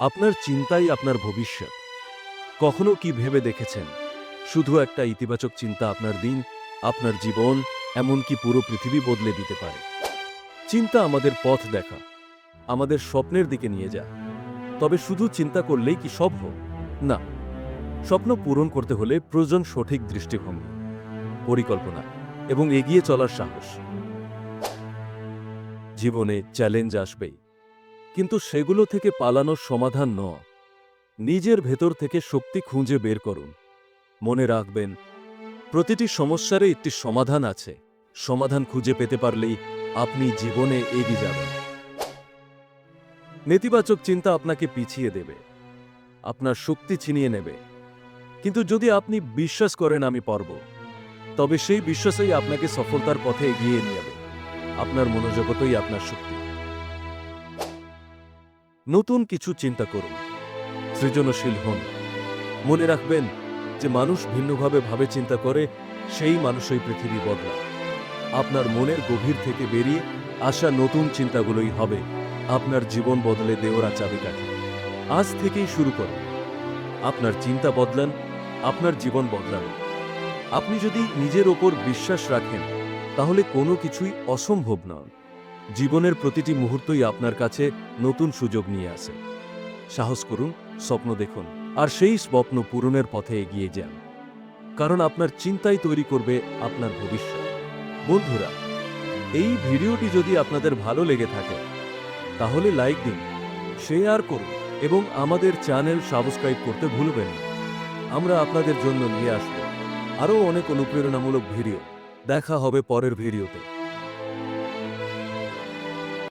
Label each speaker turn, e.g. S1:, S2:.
S1: আপনার চিন্তাই আপনার ভবিষ্যৎ। কখনো কি ভেবে দেখেছেন? শুধু একটা ইতিবাচক চিন্তা আপনার দিন, আপনার জীবন, এমনকি পুরো পৃথিবী বদলে দিতে পারে। চিন্তা আমাদের পথ দেখা, আমাদের স্বপ্নের দিকে নিয়ে যায় তবে শুধু চিন্তা করলেই কি সব হোক না। স্বপ্ন পূরণ করতে হলে প্রয়োজন সঠিক দৃষ্টিভঙ্গি, পরিকল্পনা এবং এগিয়ে চলার সাহস। জীবনে চ্যালেঞ্জ আসবেই। কিন্তু সেগুলো থেকে পালানোর সমাধান ন। নিজের ভেতর থেকে শক্তি খুঁজে বের করুন। মনে রাখবেন, প্রতিটি সমস্যারই একটি সমাধান আছে। সমাধান খুঁজে পেতে পারলেই আপনি জীবনে এগিয়ে যাবেন। নেতিবাচক চিন্তা আপনাকে পিছিয়ে দেবে। আপনার শক্তি ছিনিয়ে নেবে। কিন্তু যদি আপনি বিশ্বাস করেন আমি পারব, তবে সেই বিশ্বাসই আপনাকে সফলতার পথে এগিয়ে নিয়ে যাবে। আপনার মনোজগতই আপনার শক্তি। নতুন কিছু চিন্তা করুন। সৃজনশীল হন। মনে রাখবেন যে মানুষ ভিন্নভাবে ভাবে চিন্তা করে, সেই মানুষই পৃথিবী বদলায়। আপনার মনের গভীর থেকে বেরিয়ে আসা নতুন চিন্তাগুলোই হবে আপনার জীবন বদলে দেওয়ার চাবিকাঠি আজ থেকেই শুরু করুন। আপনার চিন্তা বদলান, আপনার জীবন বদলান। আপনি যদি নিজের ওপর বিশ্বাস রাখেন, তাহলে কোনো কিছুই অসম্ভব নয়। জীবনের প্রতিটি মুহূর্তই আপনার কাছে নতুন সুযোগ নিয়ে আসে। সাহস করুন, স্বপ্ন দেখুন, আর সেই স্বপ্ন পূরণের পথে এগিয়ে যান। কারণ আপনার চিন্তাই তৈরি করবে আপনার ভবিষ্যৎ। বন্ধুরা, এই ভিডিওটি যদি আপনাদের ভালো লেগে থাকে, তাহলে লাইক দিন, শেয়ার করুন এবং আমাদের চ্যানেল সাবস্ক্রাইব করতে ভুলবেন না। আমরা আপনাদের জন্য নিয়ে আসব আরও অনেক অনুপ্রেরণামূলক ভিডিও। দেখা হবে পরের ভিডিওতে।